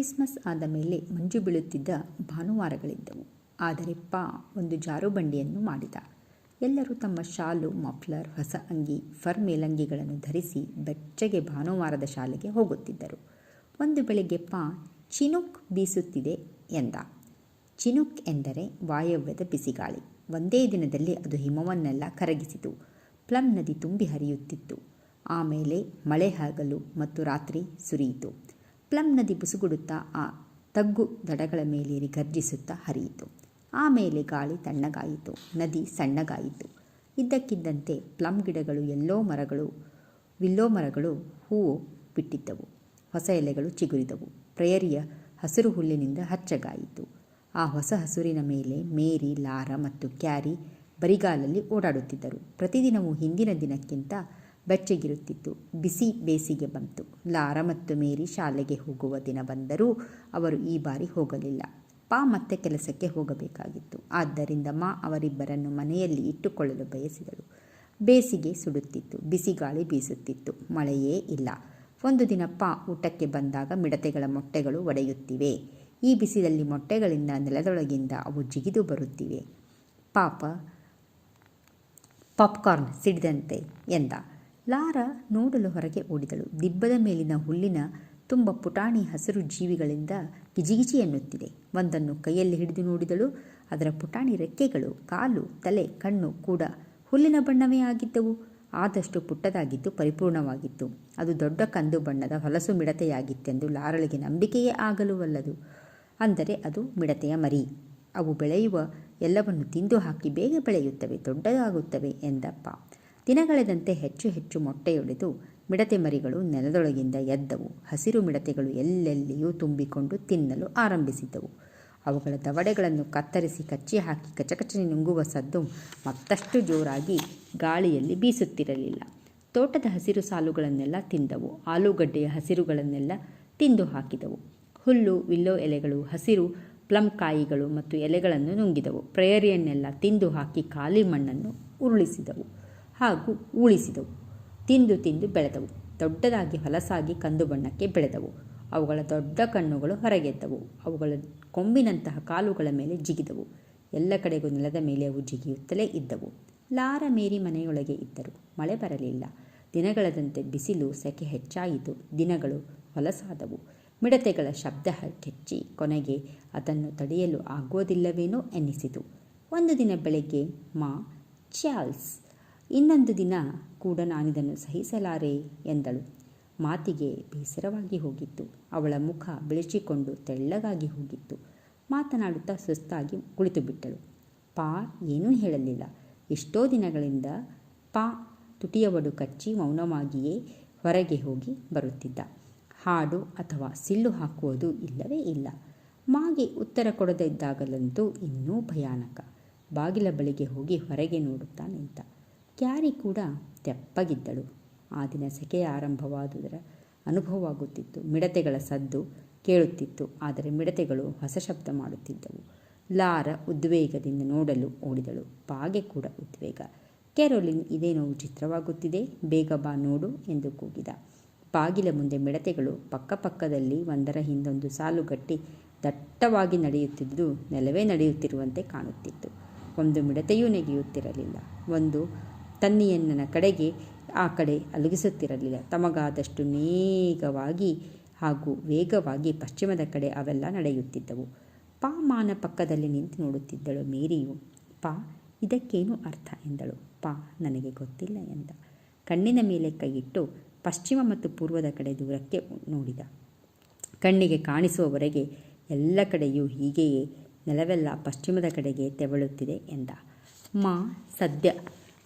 Christmas ಆದ ಮೇಲೆ ಮಂಜು ಬೀಳುತ್ತಿದ್ದ ಭಾನುವಾರಗಳಿದ್ದವು. ಆದರೆ ಪಾ ಒಂದು ಜಾರುಬಂಡಿಯನ್ನು ಮಾಡಿದ. ಎಲ್ಲರೂ ತಮ್ಮ ಶಾಲು, ಮಫ್ಲರ್, ಹೊಸ ಅಂಗಿ ಫರ್ ಮೇಲಂಗಿಗಳನ್ನು ಧರಿಸಿ ಬೆಚ್ಚಗೆ ಭಾನುವಾರದ ಶಾಲೆಗೆ ಹೋಗುತ್ತಿದ್ದರು. ಒಂದು ಬೆಳಿಗ್ಗೆ ಪಾ ಚಿನುಕ್ ಬೀಸುತ್ತಿದೆ ಎಂದ. ಚಿನುಕ್ ಎಂದರೆ ವಾಯವ್ಯದ ಬಿಸಿಗಾಳಿ. ಒಂದೇ ದಿನದಲ್ಲಿ ಅದು ಹಿಮವನ್ನೆಲ್ಲ ಕರಗಿಸಿತು. ಪ್ಲಮ್ ನದಿ ತುಂಬಿ ಹರಿಯುತ್ತಿತ್ತು. ಆಮೇಲೆ ಮಳೆ ಹಗಲು ಮತ್ತು ರಾತ್ರಿ ಸುರಿಯಿತು. ಪ್ಲಮ್ ನದಿ ಬುಸುಗುಡುತ್ತಾ ಆ ತಗ್ಗು ದಡಗಳ ಮೇಲೇರಿ ಗರ್ಜಿಸುತ್ತಾ ಹರಿಯಿತು. ಆಮೇಲೆ ಗಾಳಿ ತಣ್ಣಗಾಯಿತು, ನದಿ ಸಣ್ಣಗಾಯಿತು. ಇದ್ದಕ್ಕಿದ್ದಂತೆ ಪ್ಲಮ್ ಗಿಡಗಳು, ಎಲ್ಲೋ ಮರಗಳು, ವಿಲ್ಲೋ ಮರಗಳು ಹೂವು ಬಿಟ್ಟಿದ್ದವು. ಹೊಸ ಎಲೆಗಳು ಚಿಗುರಿದವು. ಪ್ರೇಯರಿಯ ಹಸಿರು ಹುಲ್ಲಿನಿಂದ ಹಚ್ಚಗಾಯಿತು. ಆ ಹೊಸ ಹಸುರಿನ ಮೇಲೆ ಮೇರಿ, ಲಾರ ಮತ್ತು ಕ್ಯಾರಿ ಬರಿಗಾಲಲ್ಲಿ ಓಡಾಡುತ್ತಿದ್ದರು. ಪ್ರತಿದಿನವೂ ಹಿಂದಿನ ದಿನಕ್ಕಿಂತ ಬೆಚ್ಚಗಿರುತ್ತಿತ್ತು. ಬಿಸಿ ಬೇಸಿಗೆ ಬಂತು. ಲಾರ ಮತ್ತು ಮೇರಿ ಶಾಲೆಗೆ ಹೋಗುವ ದಿನ ಬಂದರೂ ಅವರು ಈ ಬಾರಿ ಹೋಗಲಿಲ್ಲ. ಪಾ ಮತ್ತೆ ಕೆಲಸಕ್ಕೆ ಹೋಗಬೇಕಾಗಿತ್ತು. ಆದ್ದರಿಂದ ಮಾ ಅವರಿಬ್ಬರನ್ನು ಮನೆಯಲ್ಲಿ ಇಟ್ಟುಕೊಳ್ಳಲು ಬಯಸಿದಳು. ಬೇಸಿಗೆ ಸುಡುತ್ತಿತ್ತು. ಬಿಸಿ ಗಾಳಿ ಬೀಸುತ್ತಿತ್ತು. ಮಳೆಯೇ ಇಲ್ಲ. ಒಂದು ದಿನ ಪಾ ಊಟಕ್ಕೆ ಬಂದಾಗ ಮಿಡತೆಗಳ ಮೊಟ್ಟೆಗಳು ಒಡೆಯುತ್ತಿವೆ. ಈ ಬಿಸಿಲಲ್ಲಿ ಮೊಟ್ಟೆಗಳಿಂದ ನೆಲದೊಳಗಿಂದ ಅವು ಜಿಗಿದು ಬರುತ್ತಿವೆ. ಪಾಪ, ಪಾಪ್ಕಾರ್ನ್ ಸಿಡಿದಂತೆ ಎಂದ. ಲಾರ ನೋಡಲು ಹೊರಗೆ ಓಡಿದಳು. ದಿಬ್ಬದ ಮೇಲಿನ ಹುಲ್ಲಿನ ತುಂಬ ಪುಟಾಣಿ ಹಸಿರು ಜೀವಿಗಳಿಂದ ಗಿಜಿಗಿಜಿ ಎನ್ನುತ್ತಿದೆ. ಒಂದನ್ನು ಕೈಯಲ್ಲಿ ಹಿಡಿದು ನೋಡಿದಳು. ಅದರ ಪುಟಾಣಿ ರೆಕ್ಕೆಗಳು, ಕಾಲು, ತಲೆ, ಕಣ್ಣು ಕೂಡ ಹುಲ್ಲಿನ ಬಣ್ಣವೇ ಆಗಿದ್ದವು. ಆದಷ್ಟು ಪುಟ್ಟದಾಗಿದ್ದು ಪರಿಪೂರ್ಣವಾಗಿತ್ತು. ಅದು ದೊಡ್ಡ ಕಂದು ಬಣ್ಣದ ಹೊಲಸು ಮಿಡತೆಯಾಗಿತ್ತೆಂದು ಲಾರಳಿಗೆ ನಂಬಿಕೆಯೇ ಆಗಲುವಲ್ಲದು. ಅಂದರೆ ಅದು ಮಿಡತೆಯ ಮರಿ. ಅವು ಬೆಳೆಯುವ ಎಲ್ಲವನ್ನು ತಿಂದು ಹಾಕಿ ಬೇಗ ಬೆಳೆಯುತ್ತವೆ, ದೊಡ್ಡದಾಗುತ್ತವೆ ಎಂದಪ್ಪ. ದಿನಗಳೆದಂತೆ ಹೆಚ್ಚು ಹೆಚ್ಚು ಮೊಟ್ಟೆಯೊಡೆದು ಮಿಡತೆ ಮರಿಗಳು ನೆಲದೊಳಗಿಂದ ಎದ್ದವು. ಹಸಿರು ಮಿಡತೆಗಳು ಎಲ್ಲೆಲ್ಲಿಯೂ ತುಂಬಿಕೊಂಡು ತಿನ್ನಲು ಆರಂಭಿಸಿದ್ದವು. ಅವುಗಳ ದವಡೆಗಳನ್ನು ಕತ್ತರಿಸಿ ಕಚ್ಚಿ ಹಾಕಿ ಕಚಕಚನೆ ನುಂಗುವ ಸದ್ದು ಮತ್ತಷ್ಟು ಜೋರಾಗಿ ಗಾಳಿಯಲ್ಲಿ ಬೀಸುತ್ತಿರಲಿಲ್ಲ. ತೋಟದ ಹಸಿರು ಸಾಲುಗಳನ್ನೆಲ್ಲ ತಿಂದವು. ಆಲೂಗಡ್ಡೆಯ ಹಸಿರುಗಳನ್ನೆಲ್ಲ ತಿಂದು ಹಾಕಿದವು. ಹುಲ್ಲು, ವಿಲ್ಲೋ ಎಲೆಗಳು, ಹಸಿರು ಪ್ಲಮ್ ಕಾಯಿಗಳು ಮತ್ತು ಎಲೆಗಳನ್ನು ನುಂಗಿದವು. ಪ್ರೇಯರಿಯನ್ನೆಲ್ಲ ತಿಂದು ಹಾಕಿ ಖಾಲಿ ಮಣ್ಣನ್ನು ಉರುಳಿಸಿದವು. ಹಾಗೂ ಉಳಿಸಿದವು. ತಿಂದು ತಿಂದು ಬೆಳೆದವು. ದೊಡ್ಡದಾಗಿ ಹೊಲಸಾಗಿ ಕಂದು ಬಣ್ಣಕ್ಕೆ ಬೆಳೆದವು. ಅವುಗಳ ದೊಡ್ಡ ಕಣ್ಣುಗಳು ಹೊರಗೆದ್ದವು. ಅವುಗಳ ಕೊಂಬಿನಂತಹ ಕಾಲುಗಳ ಮೇಲೆ ಜಿಗಿದವು. ಎಲ್ಲ ಕಡೆಗೂ ನೆಲದ ಮೇಲೆ ಅವು ಜಿಗಿಯುತ್ತಲೇ ಇದ್ದವು. ಲಾರ ಮೇರಿ ಮನೆಯೊಳಗೆ ಇದ್ದರು. ಮಳೆ ಬರಲಿಲ್ಲ. ದಿನಗಳದಂತೆ ಬಿಸಿಲು ಸೆಕೆ ಹೆಚ್ಚಾಯಿತು. ದಿನಗಳು ಹೊಲಸಾದವು. ಮಿಡತೆಗಳ ಶಬ್ದ ಕೆಚ್ಚಿ ಕೊನೆಗೆ ಅದನ್ನು ತಡೆಯಲು ಆಗೋದಿಲ್ಲವೇನೋ ಎನ್ನಿಸಿತು. ಒಂದು ದಿನ ಬೆಳಗ್ಗೆ ಮಾ ಚಾರ್ಲ್ಸ್ ಇನ್ನೊಂದು ದಿನ ಕೂಡ ನಾನಿದನ್ನು ಸಹಿಸಲಾರೆ ಎಂದಳು. ಮಾತಿಗೆ ಬೇಸರವಾಗಿ ಹೋಗಿತ್ತು. ಅವಳ ಮುಖ ಬಿಳಿಚಿಕೊಂಡು ತೆಳ್ಳಗಾಗಿ ಹೋಗಿತ್ತು. ಮಾತನಾಡುತ್ತಾ ಸುಸ್ತಾಗಿ ಕುಳಿತು ಬಿಟ್ಟಳು. ಪಾ, ಏನೂ ಹೇಳಲಿಲ್ಲ. ಎಷ್ಟೋ ದಿನಗಳಿಂದ ಪಾ ತುಟಿಯವಡು ಕಚ್ಚಿ ಮೌನವಾಗಿಯೇ ಹೊರಗೆ ಹೋಗಿ ಬರುತ್ತಿದ್ದ. ಹಾಡು ಅಥವಾ ಸಿಲ್ಲು ಹಾಕುವುದು ಇಲ್ಲವೇ ಇಲ್ಲ. ಮಾಗೆ ಉತ್ತರ ಕೊಡದಿದ್ದಾಗಲಂತೂ ಇನ್ನೂ ಭಯಾನಕ. ಬಾಗಿಲ ಬಳಿಗೆ ಹೋಗಿ ಹೊರಗೆ ನೋಡುತ್ತಾ ನಿಂತ. ಕ್ಯಾರಿ ಕೂಡ ತೆಪ್ಪಗಿದ್ದಳು. ಆ ದಿನ ಸೆಕೆ ಆರಂಭವಾದುದರ ಅನುಭವವಾಗುತ್ತಿತ್ತು. ಮಿಡತೆಗಳ ಸದ್ದು ಕೇಳುತ್ತಿತ್ತು. ಆದರೆ ಮಿಡತೆಗಳು ಹೊಸ ಶಬ್ದ ಮಾಡುತ್ತಿದ್ದವು. ಲಾರ ಉದ್ವೇಗದಿಂದ ನೋಡಲು ಓಡಿದಳು. ಪಾಗೆ ಕೂಡ ಉದ್ವೇಗ. ಕೆರೋಲಿನ್, ಇದೇನೋ ವಿಚಿತ್ರವಾಗುತ್ತಿದೆ. ಬೇಗ ಬಾ ನೋಡು ಎಂದು ಕೂಗಿದ. ಬಾಗಿಲ ಮುಂದೆ ಮಿಡತೆಗಳು ಪಕ್ಕಪಕ್ಕದಲ್ಲಿ ಒಂದರ ಹಿಂದೊಂದು ಸಾಲುಗಟ್ಟಿ ದಟ್ಟವಾಗಿ ನಡೆಯುತ್ತಿದ್ದು, ನೆಲವೇ ನಡೆಯುತ್ತಿರುವಂತೆ ಕಾಣುತ್ತಿತ್ತು. ಒಂದು ಮಿಡತೆಯೂ ನೆಗೆಯುತ್ತಿರಲಿಲ್ಲ. ಒಂದು ತನ್ನಿಯಣ್ಣನ ಕಡೆಗೆ ಆ ಕಡೆ ಅಲುಗಿಸುತ್ತಿರಲಿಲ್ಲ. ತಮಗಾದಷ್ಟು ನೇಗವಾಗಿ ಹಾಗೂ ವೇಗವಾಗಿ ಪಶ್ಚಿಮದ ಕಡೆ ಅವೆಲ್ಲ ನಡೆಯುತ್ತಿದ್ದವು. ಪಾ ಮಾನ ಪಕ್ಕದಲ್ಲಿ ನಿಂತು ನೋಡುತ್ತಿದ್ದಳು ಮೇರಿಯು. ಪಾ, ಇದಕ್ಕೇನು ಅರ್ಥ ಎಂದಳು. ಪಾ, ನನಗೆ ಗೊತ್ತಿಲ್ಲ ಎಂದ. ಕಣ್ಣಿನ ಮೇಲೆ ಕೈಯಿಟ್ಟು ಪಶ್ಚಿಮ ಮತ್ತು ಪೂರ್ವದ ಕಡೆ ದೂರಕ್ಕೆ ನೋಡಿದ. ಕಣ್ಣಿಗೆ ಕಾಣಿಸುವವರೆಗೆ ಎಲ್ಲ ಕಡೆಯೂ ಹೀಗೆಯೇ ನೆಲವೆಲ್ಲ ಪಶ್ಚಿಮದ ಕಡೆಗೆ ತೆವಳುತ್ತಿದೆ ಎಂದ. ಮಾ, ಸದ್ಯ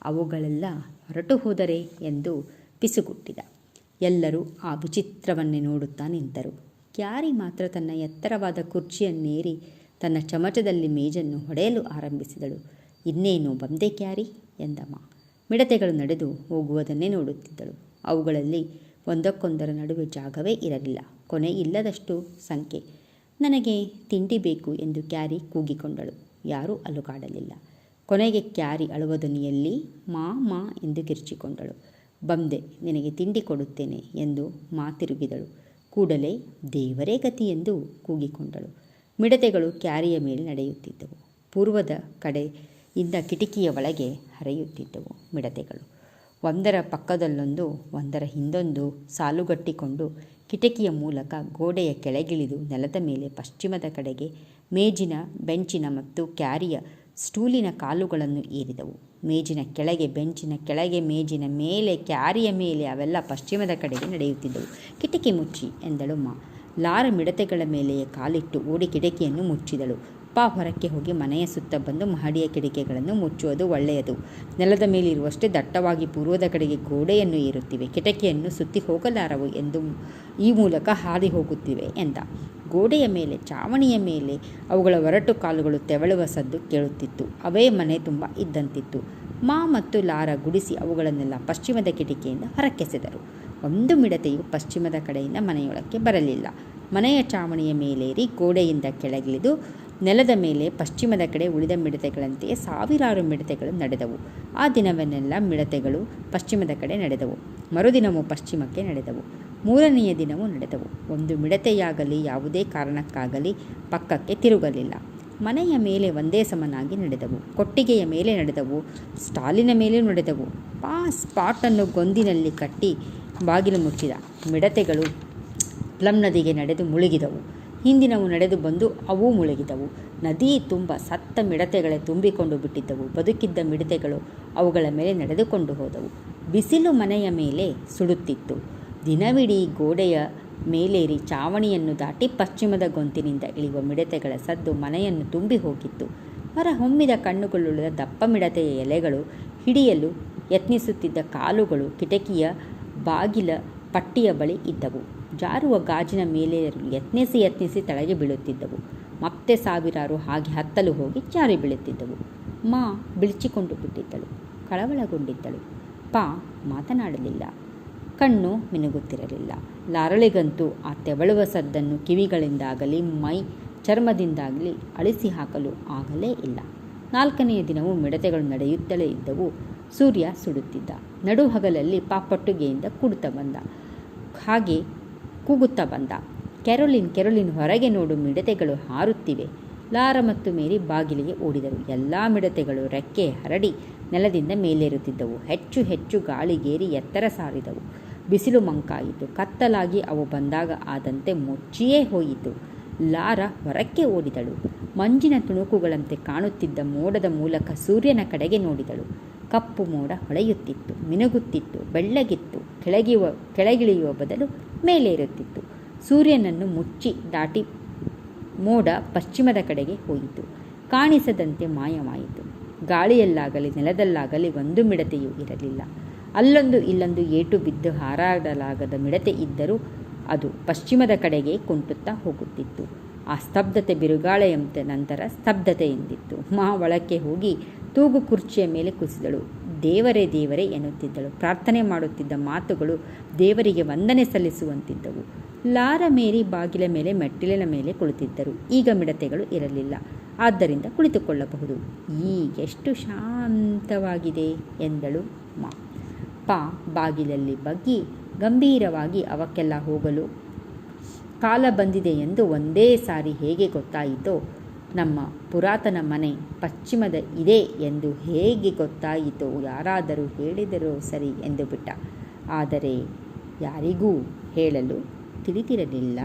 ಅವುಗಳೆಲ್ಲ ಹೊರಟು ಹೋದರೆ ಎಂದು ಪಿಸುಗುಟ್ಟಿದ. ಎಲ್ಲರೂ ಆ ವಿಚಿತ್ರವನ್ನೇ ನೋಡುತ್ತಾ ನಿಂತರು ಕ್ಯಾರಿ ಮಾತ್ರ ತನ್ನ ಎತ್ತರವಾದ ಕುರ್ಚಿಯನ್ನೇರಿ ತನ್ನ ಚಮಚದಲ್ಲಿ ಮೇಜನ್ನು ಹೊಡೆಯಲು ಆರಂಭಿಸಿದಳು. ಇನ್ನೇನು ಬಂದೆ ಕ್ಯಾರಿ? ಎಂದಮ್ಮ ಮಿಡತೆಗಳು ನಡೆದು ಹೋಗುವುದನ್ನೇ ನೋಡುತ್ತಿದ್ದಳು. ಅವುಗಳಲ್ಲಿ ಒಂದಕ್ಕೊಂದರ ನಡುವೆ ಜಾಗವೇ ಇರಲಿಲ್ಲ. ಕೊನೆ ಇಲ್ಲದಷ್ಟು ಸಂಖ್ಯೆ. ನನಗೆ ತಿಂಡಿ ಬೇಕು ಎಂದು ಕ್ಯಾರಿ ಕೂಗಿಕೊಂಡಳು. ಯಾರೂ ಅಲುಗಾಡಲಿಲ್ಲ. ಕೊನೆಗೆ ಕ್ಯಾರಿ ಅಳುವ ಧ್ವನಿಯಲ್ಲಿ ಮಾ ಮಾ ಎಂದು ಕಿರ್ಚಿಕೊಂಡಳು. ಬಂದೆ, ನಿನಗೆ ತಿಂಡಿ ಕೊಡುತ್ತೇನೆ ಎಂದು ಮಾ ತಿರುಗಿದಳು. ಕೂಡಲೇ ದೇವರೇ ಗತಿ ಎಂದು ಕೂಗಿಕೊಂಡಳು. ಮಿಡತೆಗಳು ಕ್ಯಾರಿಯ ಮೇಲೆ ನಡೆಯುತ್ತಿದ್ದವು. ಪೂರ್ವದ ಕಡೆ ಇದ್ದ ಕಿಟಕಿಯ ಒಳಗೆ ಹರಿಯುತ್ತಿದ್ದವು ಮಿಡತೆಗಳು. ಒಂದರ ಪಕ್ಕದಲ್ಲೊಂದು, ಒಂದರ ಹಿಂದೊಂದು ಸಾಲುಗಟ್ಟಿಕೊಂಡು ಕಿಟಕಿಯ ಮೂಲಕ ಗೋಡೆಯ ಕೆಳಗಿಳಿದು ನೆಲದ ಮೇಲೆ ಪಶ್ಚಿಮದ ಕಡೆಗೆ ಮೇಜಿನ, ಬೆಂಚಿನ ಮತ್ತು ಕ್ಯಾರಿಯ ಸ್ಟೂಲಿನ ಕಾಲುಗಳನ್ನು ಏರಿದವು. ಮೇಜಿನ ಕೆಳಗೆ ಬೆಂಚಿನ ಕೆಳಗೆ ಮೇಜಿನ ಮೇಲೆ ಕ್ಯಾರಿಯ ಮೇಲೆ ಅವೆಲ್ಲ ಪಶ್ಚಿಮದ ಕಡೆಗೆ ನಡೆಯುತ್ತಿದ್ದವು. ಕಿಟಕಿ ಮುಚ್ಚಿ ಎಂದಳು ಮಾ. ಲಾರ ಮಿಡತೆಗಳ ಮೇಲೆಯೇ ಕಾಲಿಟ್ಟು ಓಡಿ ಕಿಟಕಿಯನ್ನು ಮುಚ್ಚಿದಳು. ಪಾ ಹೊರಕ್ಕೆ ಹೋಗಿ ಮನೆಯ ಸುತ್ತ ಬಂದು ಮಹಡಿಯ ಕಿಟಕಿಗಳನ್ನು ಮುಚ್ಚುವುದು ಒಳ್ಳೆಯದು. ನೆಲದ ಮೇಲಿರುವಷ್ಟೇ ದಟ್ಟವಾಗಿ ಪೂರ್ವದ ಕಡೆಗೆ ಗೋಡೆಯನ್ನು ಏರುತ್ತಿವೆ. ಕಿಟಕಿಯನ್ನು ಸುತ್ತಿ ಹೋಗಲಾರವು ಎಂದು ಈ ಮೂಲಕ ಹಾದಿ ಹೋಗುತ್ತಿವೆ ಎಂದ. ಗೋಡೆಯ ಮೇಲೆ, ಚಾವಣಿಯ ಮೇಲೆ ಅವುಗಳ ಒರಟು ಕಾಲುಗಳು ತೆವಳುವ ಸದ್ದು ಕೇಳುತ್ತಿತ್ತು. ಅವೇ ಮನೆ ತುಂಬ ಇದ್ದಂತಿತ್ತು. ಮಾ ಮತ್ತು ಲಾರ ಗುಡಿಸಿ ಅವುಗಳನ್ನೆಲ್ಲ ಪಶ್ಚಿಮದ ಕಿಟಕಿಯಿಂದ ಹೊರಕ್ಕೆಸೆದರು. ಒಂದು ಮಿಡತೆಯು ಪಶ್ಚಿಮದ ಕಡೆಯಿಂದ ಮನೆಯೊಳಕ್ಕೆ ಬರಲಿಲ್ಲ. ಮನೆಯ ಚಾವಣಿಯ ಮೇಲೇರಿ ಗೋಡೆಯಿಂದ ಕೆಳಗಿಳಿದು ನೆಲದ ಮೇಲೆ ಪಶ್ಚಿಮದ ಕಡೆ ಉಳಿದ ಮಿಡತೆಗಳಂತೆ ಸಾವಿರಾರು ಮಿಡತೆಗಳು ನಡೆದವು. ಆ ದಿನವನ್ನೆಲ್ಲ ಮಿಡತೆಗಳು ಪಶ್ಚಿಮದ ಕಡೆ ನಡೆದವು. ಮರುದಿನವೂ ಪಶ್ಚಿಮಕ್ಕೆ ನಡೆದವು. ಮೂರನೆಯ ದಿನವೂ ನಡೆದವು. ಒಂದು ಮಿಡತೆಯಾಗಲಿ, ಯಾವುದೇ ಕಾರಣಕ್ಕಾಗಲಿ ಪಕ್ಕಕ್ಕೆ ತಿರುಗಲಿಲ್ಲ. ಮನೆಯ ಮೇಲೆ ಒಂದೇ ಸಮನಾಗಿ ನಡೆದವು. ಕೊಟ್ಟಿಗೆಯ ಮೇಲೆ ನಡೆದವು. ಸ್ಟಾಲಿನ ಮೇಲೆ ನಡೆದವು. ಪಾ, ಸ್ಪಾಟನ್ನು ಗೊಂದಿನಲ್ಲಿ ಕಟ್ಟಿ ಬಾಗಿಲು ಮುಚ್ಚಿದ. ಮಿಡತೆಗಳು ಪ್ಲಮ್ ನದಿಗೆ ನಡೆದು ಮುಳುಗಿದವು. ಹಿಂದಿನವು ನಡೆದು ಬಂದು ಅವೂ ಮುಳುಗಿದವು. ನದಿ ತುಂಬ ಸತ್ತ ಮಿಡತೆಗಳೇ ತುಂಬಿಕೊಂಡು ಬಿಟ್ಟಿದ್ದವು. ಬದುಕಿದ್ದ ಮಿಡತೆಗಳು ಅವುಗಳ ಮೇಲೆ ನಡೆದುಕೊಂಡು ಹೋದವು. ಬಿಸಿಲು ಮನೆಯ ಮೇಲೆ ಸುಡುತ್ತಿತ್ತು. ದಿನವಿಡೀ ಗೋಡೆಯ ಮೇಲೇರಿ ಚಾವಣಿಯನ್ನು ದಾಟಿ ಪಶ್ಚಿಮದ ಗೊಂತಿನಿಂದ ಇಳಿಯುವ ಮಿಡತೆಗಳ ಸದ್ದು ಮನೆಯನ್ನು ತುಂಬಿ ಹೋಗಿತ್ತು. ಮರ ಹೊಮ್ಮಿದ ಕಣ್ಣುಗಳುಳ್ಳ ದಪ್ಪ ಮಿಡತೆಯ ಎಲೆಗಳು ಹಿಡಿಯಲು ಯತ್ನಿಸುತ್ತಿದ್ದ ಕಾಲುಗಳು ಕಿಟಕಿಯ ಬಾಗಿಲ ಪಟ್ಟಿಯ ಬಳಿ ಇದ್ದವು. ಜಾರುವ ಗಾಜಿನ ಮೇಲೆ ಯತ್ನಿಸಿ ಯತ್ನಿಸಿ ತಳಗೆ ಬೀಳುತ್ತಿದ್ದವು. ಮತ್ತೆ ಸಾವಿರಾರು ಹಾಗೆ ಹತ್ತಲು ಹೋಗಿ ಜಾರಿ ಬೀಳುತ್ತಿದ್ದವು. ಮಾ ಬಿಳಿಚಿಕೊಂಡು ಬಿಟ್ಟಿದ್ದಳು, ಕಳವಳಗೊಂಡಿದ್ದಳು. ಪಾ ಮಾತನಾಡಲಿಲ್ಲ. ಕಣ್ಣು ಮಿನುಗುತ್ತಿರಲಿಲ್ಲ. ಲಾರಳಿಗಂತೂ ಆ ತೆವಳುವ ಸದ್ದನ್ನು ಕಿವಿಗಳಿಂದಾಗಲಿ, ಮೈ ಚರ್ಮದಿಂದಾಗಲಿ ಅಳಿಸಿ ಹಾಕಲು ಆಗಲೇ ಇಲ್ಲ. ನಾಲ್ಕನೆಯ ದಿನವೂ ಮಿಡತೆಗಳು ನಡೆಯುತ್ತಲೇ ಇದ್ದವು. ಸೂರ್ಯ ಸುಡುತ್ತಿದ್ದ. ನಡುಹಗಲಲ್ಲಿ ಪಾಪಟ್ಟುಗೆಯಿಂದ ಕೂಡುತ್ತಾ ಬಂದ. ಹಾಗೆ ಕೂಗುತ್ತಾ ಬಂದ. ಕೆರೊಲಿನ್ ಕೆರೊಲಿನ್ ಹೊರಗೆ ನೋಡು ಮಿಡತೆಗಳು ಹಾರುತ್ತಿವೆ. ಲಾರ ಮತ್ತು ಮೇರಿ ಬಾಗಿಲಿಗೆ ಓಡಿದರು. ಎಲ್ಲ ಮಿಡತೆಗಳು ರೆಕ್ಕೆ ಹರಡಿ ನೆಲದಿಂದ ಮೇಲೇರುತ್ತಿದ್ದವು. ಹೆಚ್ಚು ಹೆಚ್ಚು ಗಾಳಿಗೇರಿ ಎತ್ತರ ಸಾರಿದವು. ಬಿಸಿಲು ಮಂಕಾಯಿತು. ಕತ್ತಲಾಗಿ ಅವು ಬಂದಾಗ ಆದಂತೆ ಮುಚ್ಚಿಯೇ ಹೋಯಿತು. ಲಾರ ಹೊರಕ್ಕೆ ಓಡಿದಳು. ಮಂಜಿನ ತುಣುಕುಗಳಂತೆ ಕಾಣುತ್ತಿದ್ದ ಮೋಡದ ಮೂಲಕ ಸೂರ್ಯನ ಕಡೆಗೆ ನೋಡಿದಳು. ಕಪ್ಪು ಮೋಡ ಹೊಳೆಯುತ್ತಿತ್ತು, ಮಿನುಗುತ್ತಿತ್ತು, ಬೆಳ್ಳಗಿತ್ತು. ಕೆಳಗಿಯುವ ಕೆಳಗಿಳಿಯುವ ಬದಲು ಮೇಲೇರುತ್ತಿತ್ತು ಸೂರ್ಯನನ್ನು ಮುಚ್ಚಿ ದಾಟಿ ಮೋಡ ಪಶ್ಚಿಮದ ಕಡೆಗೆ ಹೋಯಿತು. ಕಾಣಿಸದಂತೆ ಮಾಯವಾಯಿತು. ಗಾಳಿಯಲ್ಲಾಗಲಿ ನೆಲದಲ್ಲಾಗಲಿ ಒಂದು ಮಿಡತೆಯೂ ಇರಲಿಲ್ಲ. ಅಲ್ಲೊಂದು ಇಲ್ಲೊಂದು ಏಟು ಬಿದ್ದು ಹಾರಾಡಲಾಗದ ಮಿಡತೆ ಇದ್ದರೂ ಅದು ಪಶ್ಚಿಮದ ಕಡೆಗೆ ಕುಂಟುತ್ತಾ ಹೋಗುತ್ತಿತ್ತು. ಆ ಸ್ತಬ್ಧತೆ ಬಿರುಗಾಳೆಯಂತೆ ನಂತರ ಸ್ತಬ್ಧತೆ ಎಂದಿತ್ತು. ಮಾ ಒಳಕ್ಕೆ ಹೋಗಿ ತೂಗು ಕುರ್ಚಿಯ ಮೇಲೆ ಕುಸಿದಳು. ದೇವರೇ ದೇವರೇ ಎನ್ನುತ್ತಿದ್ದಳು. ಪ್ರಾರ್ಥನೆ ಮಾಡುತ್ತಿದ್ದ ಮಾತುಗಳು ದೇವರಿಗೆ ವಂದನೆ ಸಲ್ಲಿಸುವಂತಿದ್ದವು. ಲಾರ ಮೇರಿ ಬಾಗಿಲ ಮೇಲೆ ಮೆಟ್ಟಿಲಿನ ಮೇಲೆ ಕುಳಿತಿದ್ದರು. ಈಗ ಮಿಡತೆಗಳು ಇರಲಿಲ್ಲ. ಆದ್ದರಿಂದ ಕುಳಿತುಕೊಳ್ಳಬಹುದು. ಈಗೆಷ್ಟು ಶಾಂತವಾಗಿದೆ ಎಂದಳು ಮಾ. ಪಾ, ಬಾಗಿಲಲ್ಲಿ ಬಗ್ಗಿ ಗಂಭೀರವಾಗಿ ಅವಕ್ಕೆಲ್ಲ ಹೋಗಲು ಕಾಲ ಬಂದಿದೆ ಎಂದು ಒಂದೇ ಸಾರಿ ಹೇಗೆ ಗೊತ್ತಾಯಿತೋ ನಮ್ಮ ಪುರಾತನ ಮನೆ ಪಶ್ಚಿಮದ ಇದೆ ಎಂದು ಹೇಗೆ ಗೊತ್ತಾಯಿತೋ ಯಾರಾದರೂ ಹೇಳಿದರೂ ಸರಿ ಎಂದು ಬಿಟ್ಟ. ಆದರೆ ಯಾರಿಗೂ ಹೇಳಲು ತಿಳಿದಿರಲಿಲ್ಲ.